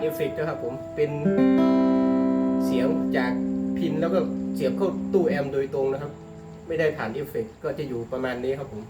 เอฟเฟกต์นะครับผมเป็นเสียงจากพินแล้วก็เสียบเข้าตู้แอมโดยตรงนะครับ ไม่ได้ผ่านเอฟเฟกต์ก็จะอยู่ประมาณนี้ครับผม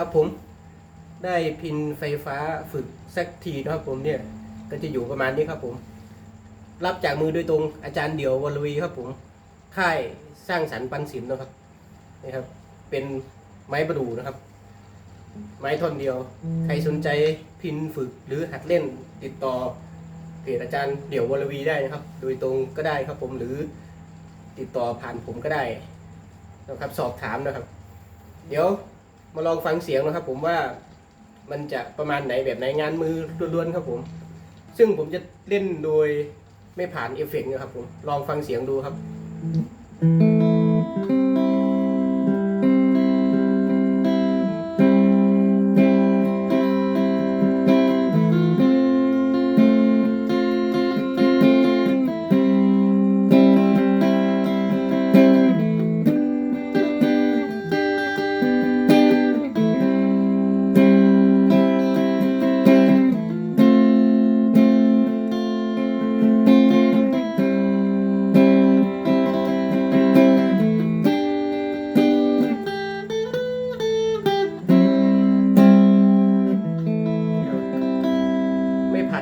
ครับผมได้พินไฟฟ้าฝึกสักทีนะครับผมเนี่ยก็จะอยู่ประมาณนี้ครับผม รับจากมือโดยตรงอาจารย์เดี่ยววรวีครับผม ค่ายสร้างสรรค์ปันสินนะครับนี่ครับ เป็นไม้ประดูนะครับ ไม้ท่อนเดียว ใครสนใจพินฝึกหรือหัดเล่นติดต่อเพจอาจารย์เดี่ยววรวีได้นะครับ โดยตรงก็ได้ครับผมหรือติดต่อผ่านผมก็ได้นะครับ สอบถามนะครับ เดี๋ยว มาลองฟังเสียงนะครับ ผมว่ามันจะประมาณไหนแบบไหนงานมือล้วนๆครับผม ซึ่งผมจะเล่นโดยไม่ผ่านเอฟเฟกต์นะครับผม ลองฟังเสียงดูครับไม่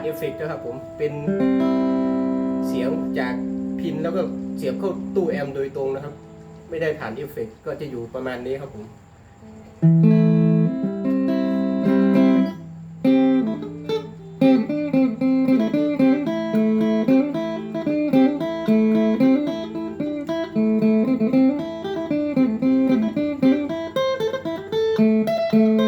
เอฟเฟกต์นะครับผมเป็นเสียงจากพินแล้วก็เสียบเข้าตู้แอมโดยตรงนะครับ ไม่ได้ผ่านเอฟเฟกต์ก็จะอยู่ประมาณนี้ครับผม thank you